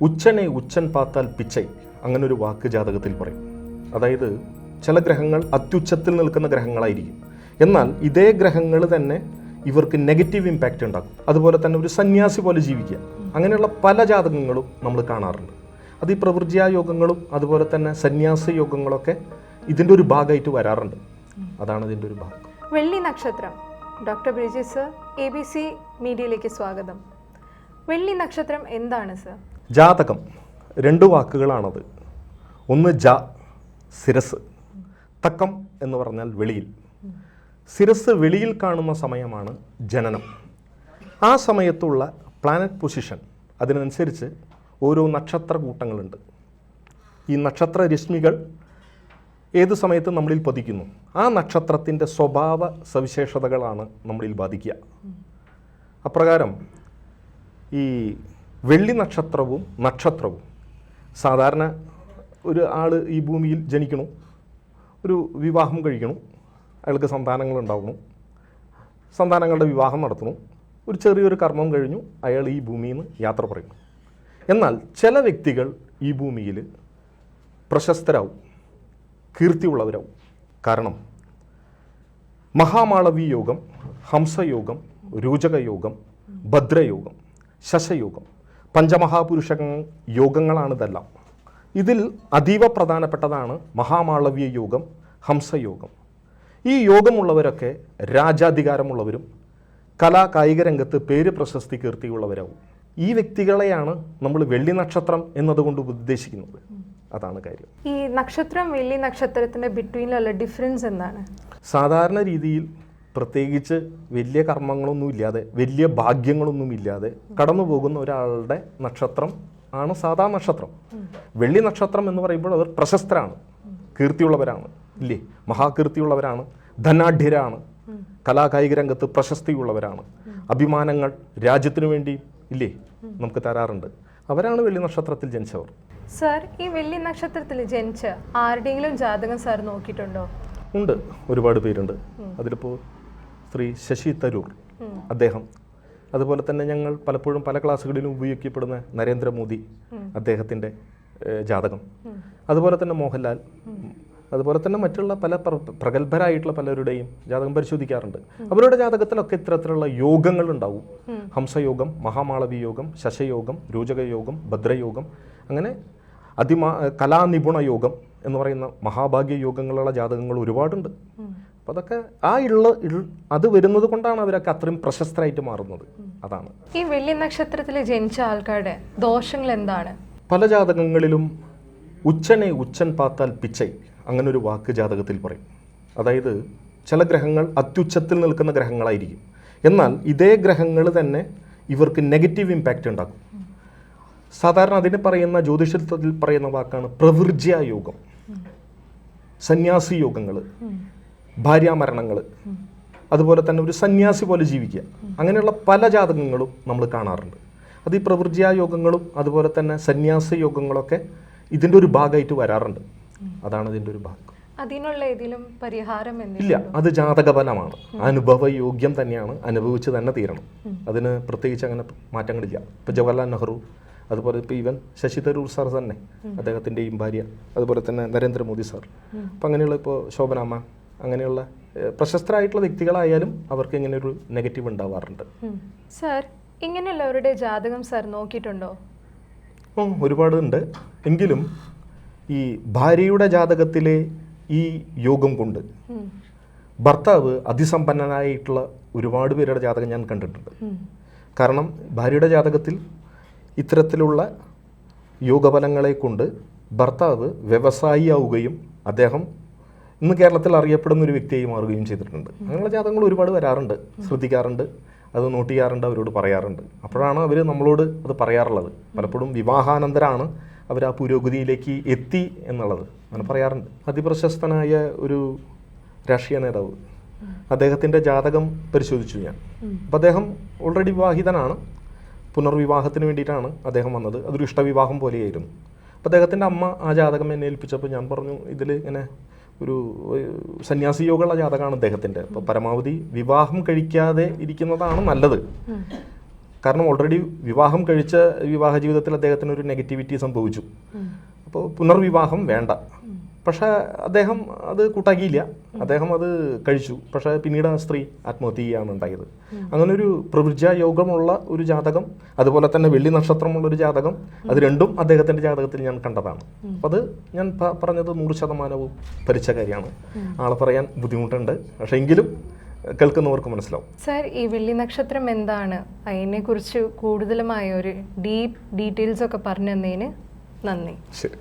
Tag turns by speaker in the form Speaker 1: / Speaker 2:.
Speaker 1: ഉച്ചനെ ഉച്ചൻ പാത്താൽ പിച്ചൈ. അങ്ങനെ ഒരു വാക്ക് ജാതകത്തിൽ പറയും. അതായത് ചില ഗ്രഹങ്ങൾ അത്യുച്ചത്തിൽ നിൽക്കുന്ന ഗ്രഹങ്ങളായിരിക്കും. എന്നാൽ ഇതേ ഗ്രഹങ്ങൾ തന്നെ ഇവർക്ക് നെഗറ്റീവ് ഇമ്പാക്റ്റ് ഉണ്ടാക്കും. അതുപോലെ തന്നെ ഒരു സന്യാസി പോലെ ജീവിക്കുക. അങ്ങനെയുള്ള പല ജാതകങ്ങളും നമ്മൾ കാണാറുണ്ട്. അത് ഈ പ്രവൃത്തിയാ യോഗങ്ങളും അതുപോലെ തന്നെ സന്യാസ യോഗങ്ങളൊക്കെ ഇതിന്റെ ഒരു ഭാഗമായിട്ട് വരാറുണ്ട്. അതാണ് ഇതിന്റെ ഒരു ഭാഗം.
Speaker 2: വെള്ളി നക്ഷത്രം. Doctor Briji sir A B C മീഡിയയിലേക്ക് സ്വാഗതം. വെള്ളി നക്ഷത്രം എന്താണ് സർ?
Speaker 1: ജാതകം. രണ്ട് വാക്കുകളാണത്. ഒന്ന് ജ ശിരസ്. തക്കം എന്ന് പറഞ്ഞാൽ വെളിയിൽ. ശിരസ് വെളിയിൽ കാണുന്ന സമയമാണ് ജനനം. ആ സമയത്തുള്ള പ്ലാനറ്റ് പൊസിഷൻ അതിനനുസരിച്ച് ഓരോ നക്ഷത്ര കൂട്ടങ്ങളുണ്ട് ഈ നക്ഷത്ര രശ്മികൾ ഏത് സമയത്ത് നമ്മളിൽ പതിക്കുന്നു? ആ നക്ഷത്രത്തിന്റെ സ്വഭാവ സവിശേഷതകളാണ് നമ്മളിൽ ബാധിക്കുക. അപ്രകാരം ഈ വെള്ളി നക്ഷത്രവും നക്ഷത്രവും. സാധാരണ ഒരു ആൾ ഈ ഭൂമിയിൽ ജനിക്കണു. ഒരു വിവാഹം കഴിക്കണു. അയാൾക്ക് സന്താനങ്ങൾ ഉണ്ടാവണം സന്താനങ്ങളുടെ വിവാഹം നടത്തണം ഒരു ചെറിയൊരു കർമ്മം കഴിഞ്ഞു. അയാൾ ഈ ഭൂമിയിൽ നിന്ന് യാത്ര പറയുന്നു എന്നാൽ ചില വ്യക്തികൾ ഈ ഭൂമിയിൽ പ്രശസ്തരാവും. കീർത്തിയുള്ളവരാവും. കാരണം മഹാമാളവി യോഗം ഹംസയോഗം രൂചകയോഗം ഭദ്രയോഗം ശശയോഗം പഞ്ചമഹാപുരുഷ യോഗങ്ങളാണിതെല്ലാം ഇതിൽ അതീവ പ്രധാനപ്പെട്ടതാണ് മഹാമാളവ്യ യോഗം ഹംസയോഗം. ഈ യോഗമുള്ളവരൊക്കെ രാജാധികാരമുള്ളവരും കലാ കായിക രംഗത്ത് പേര് പ്രശസ്തി കീർത്തിയുള്ളവരാവും. ഈ വ്യക്തികളെയാണ് നമ്മൾ വെള്ളി നക്ഷത്രം എന്നതുകൊണ്ട് ഉദ്ദേശിക്കുന്നത്. അതാണ് കാര്യം.
Speaker 2: ഈ നക്ഷത്രം വെള്ളി നക്ഷത്രത്തിന്റെ ബിറ്റ്വീനിലുള്ള ഡിഫറൻസ് എന്താണ്?
Speaker 1: സാധാരണ രീതിയിൽ പ്രത്യേകിച്ച് വലിയ കർമ്മങ്ങളൊന്നും ഇല്ലാതെ വലിയ ഭാഗ്യങ്ങളൊന്നും ഇല്ലാതെ കടന്നു പോകുന്ന ഒരാളുടെ നക്ഷത്രം ആണ് സാധാ നക്ഷത്രം. വെള്ളി നക്ഷത്രം എന്ന് പറയുമ്പോൾ അവർ പ്രശസ്തരാണ് കീർത്തിയുള്ളവരാണ് ഇല്ലേ? മഹാകീർത്തിയുള്ളവരാണ് ധനാഢ്യരാണ് കലാകായിക രംഗത്ത് പ്രശസ്തിയുള്ളവരാണ് അഭിമാനങ്ങൾ രാജ്യത്തിനു വേണ്ടി ഇല്ലേ? നമുക്ക് തരാറുണ്ട്. അവരാണ് വെള്ളി നക്ഷത്രത്തിൽ ജനിച്ചവർ.
Speaker 2: സർ ഈ വെള്ളി നക്ഷത്രത്തിൽ ജനിച്ച ആരുടെയെങ്കിലും ജാതകം സാർ നോക്കിയിട്ടുണ്ടോ?
Speaker 1: ഉണ്ട് ഒരുപാട് പേരുണ്ട്. അതിലിപ്പോൾ ശ്രീ ശശി തരൂർ. അദ്ദേഹം. അതുപോലെ തന്നെ ഞങ്ങൾ പലപ്പോഴും പല ക്ലാസ്സുകളിലും ഉപയോഗിക്കപ്പെടുന്ന നരേന്ദ്രമോദി അദ്ദേഹത്തിന്റെ ജാതകം. അതുപോലെ തന്നെ മോഹൻലാൽ. അതുപോലെ തന്നെ മറ്റുള്ള പല പ്ര- പ്രഗത്ഭരായിട്ടുള്ള പലരുടെയും ജാതകം പരിശോധിക്കാറുണ്ട്. അവരുടെ ജാതകത്തിലൊക്കെ ഇത്തരത്തിലുള്ള യോഗങ്ങൾ ഉണ്ടാവും. ഹംസയോഗം മഹാമാളവി യോഗം ശശയോഗം രൂചകയോഗം ഭദ്രയോഗം അങ്ങനെ അതിമാ കലാനിപുണ യോഗം എന്ന് പറയുന്ന മഹാഭാഗ്യ യോഗങ്ങളുള്ള ജാതകങ്ങൾ ഒരുപാടുണ്ട്. അപ്പോൾ അതൊക്കെ ആ ഉള്ള അത് വരുന്നത് കൊണ്ടാണ് അവരൊക്കെ അത്രയും പ്രശസ്തരായിട്ട് മാറുന്നത്. അതാണ്.
Speaker 2: ഈ വെള്ളി നക്ഷത്രത്തിൽ ജനിച്ച ആൾക്കാരുടെ ദോഷങ്ങൾ എന്താണ്?
Speaker 1: പല ജാതകങ്ങളിലും ഉച്ചനെ ഉച്ചൻ പാത്താൽ പിച്ചൈ അങ്ങനെ ഒരു വാക്ക് ജാതകത്തിൽ പറയും. അതായത് ചില ഗ്രഹങ്ങൾ അത്യുച്ചത്തിൽ നിൽക്കുന്ന ഗ്രഹങ്ങളായിരിക്കും. എന്നാൽ ഇതേ ഗ്രഹങ്ങൾ തന്നെ ഇവർക്ക് നെഗറ്റീവ് ഇമ്പാക്റ്റ് ഉണ്ടാക്കും. സാധാരണ അതിന് പറയുന്ന ജ്യോതിഷത്തിൽ പറയുന്ന വാക്കാണ് പ്രവൃജ്യ യോഗം. സന്യാസി യോഗങ്ങൾ ഭാര്യാമരണങ്ങൾ അതുപോലെ തന്നെ ഒരു സന്യാസി പോലെ ജീവിക്കുക. അങ്ങനെയുള്ള പല ജാതകങ്ങളും നമ്മൾ കാണാറുണ്ട്. അത് ഈ പ്രവൃത്തിയാ യോഗങ്ങളും അതുപോലെ തന്നെ സന്യാസ യോഗങ്ങളൊക്കെ ഇതിന്റെ ഒരു ഭാഗമായിട്ട് വരാറുണ്ട്. അതാണ് ഇതിന്റെ ഒരു ഭാഗം.
Speaker 2: അതിനുള്ള ഏതെങ്കിലും പരിഹാരം
Speaker 1: ഇല്ല അത് ജാതകഫലമാണ് അനുഭവ യോഗ്യം തന്നെയാണ്. അനുഭവിച്ച് തന്നെ തീരണം. അതിന് പ്രത്യേകിച്ച് അങ്ങനെ മാറ്റങ്ങളില്ല. ഇപ്പം ജവഹർലാൽ നെഹ്റു അതുപോലെ ഇപ്പോൾ ഈവൻ ശശി തരൂർ സാർ തന്നെ അദ്ദേഹത്തിന്റെയും ഭാര്യ അതുപോലെ തന്നെ നരേന്ദ്രമോദി സാർ. അപ്പം അങ്ങനെയുള്ള ഇപ്പോൾ ശോഭനാമ്മ അങ്ങനെയുള്ള പ്രശസ്തരായിട്ടുള്ള വ്യക്തികളായാലും അവർക്ക് ഇങ്ങനെ ഒരു നെഗറ്റീവ് ഉണ്ടാവാറുണ്ട്.
Speaker 2: സാർ ഇങ്ങനെയുള്ളവരുടെ ജാതകം സാർ നോക്കിയിട്ടുണ്ടോ?
Speaker 1: ഒരുപാട് ഒരുപാടുണ്ട് എങ്കിലും ഈ ഭാര്യയുടെ ജാതകത്തിലെ ഈ യോഗം കൊണ്ട് ഭർത്താവ് അതിസമ്പന്നനായിട്ടുള്ള ഒരുപാട് പേരുടെ ജാതകം ഞാൻ കണ്ടിട്ടുണ്ട്. കാരണം ഭാര്യയുടെ ജാതകത്തിൽ ഇത്തരത്തിലുള്ള യോഗഫലങ്ങളെ കൊണ്ട് ഭർത്താവ് വ്യവസായിയാവുകയും അദ്ദേഹം ഇന്ന് കേരളത്തിൽ അറിയപ്പെടുന്ന ഒരു വ്യക്തിയായി മാറുകയും ചെയ്തിട്ടുണ്ട്. അങ്ങനെയുള്ള ജാതകങ്ങൾ ഒരുപാട് വരാറുണ്ട്. ശ്രദ്ധിക്കാറുണ്ട്. അത് നോട്ട് ചെയ്യാറുണ്ട് അവരോട് പറയാറുണ്ട്. അപ്പോഴാണ് അവർ നമ്മളോട് അത് പറയാറുള്ളത്. പലപ്പോഴും വിവാഹാനന്തരാണ് അവർ ആ പുരോഗതിയിലേക്ക് എത്തി എന്നുള്ളത്. അങ്ങനെ പറയാറുണ്ട്. അതിപ്രശസ്തനായ ഒരു രാഷ്ട്രീയ നേതാവ്. അദ്ദേഹത്തിന്റെ ജാതകം പരിശോധിച്ചു ഞാൻ. അപ്പം അദ്ദേഹം ഓൾറെഡി വിവാഹിതനാണ്. പുനർവിവാഹത്തിന് വേണ്ടിയിട്ടാണ് അദ്ദേഹം വന്നത്. അതൊരു ഇഷ്ടവിവാഹം പോലെയായിരുന്നു. അപ്പം അദ്ദേഹത്തിന്റെ അമ്മ ആ ജാതകം എന്നെ ഏൽപ്പിച്ചപ്പോൾ ഞാൻ പറഞ്ഞു ഇതിൽ ഇങ്ങനെ ഒരു സന്യാസി യോഗമുള്ള ജാതകമാണ് അദ്ദേഹത്തിന്റെ. അപ്പോൾ പരമാവധി വിവാഹം കഴിക്കാതെ ഇരിക്കുന്നതാണ് നല്ലത്. കാരണം ഓൾറെഡി വിവാഹം കഴിച്ച വിവാഹ ജീവിതത്തിൽ അദ്ദേഹത്തിന് ഒരു നെഗറ്റിവിറ്റി സംഭവിച്ചു. അപ്പോൾ പുനർവിവാഹം വേണ്ട. പക്ഷേ അദ്ദേഹം അത് കൂട്ടാക്കിയില്ല. അദ്ദേഹം അത് കഴിച്ചു. പക്ഷേ പിന്നീട് ആ സ്ത്രീ ആത്മഹത്യ ചെയ്യാണ് ഉണ്ടായത്. അങ്ങനെ ഒരു പ്രവൃജ യോഗമുള്ള ഒരു ജാതകം അതുപോലെ തന്നെ വെള്ളി നക്ഷത്രമുള്ള ഒരു ജാതകം അത് രണ്ടും അദ്ദേഹത്തിന്റെ ജാതകത്തിൽ ഞാൻ കണ്ടതാണ്. അപ്പം അത് ഞാൻ പറഞ്ഞത് നൂറ് ശതമാനവും ഭരിച്ച കാര്യമാണ്. ആളെ പറയാൻ ബുദ്ധിമുട്ടുണ്ട്. പക്ഷേ എങ്കിലും കേൾക്കുന്നവർക്ക് മനസ്സിലാവും.
Speaker 2: സർ ഈ വെള്ളി നക്ഷത്രം എന്താണ്? അതിനെക്കുറിച്ച് കൂടുതലുമായ ഒരു ഡീപ്പ് ഡീറ്റെയിൽസ് ഒക്കെ പറഞ്ഞു തന്നതിന് നന്ദി.
Speaker 1: ശരി.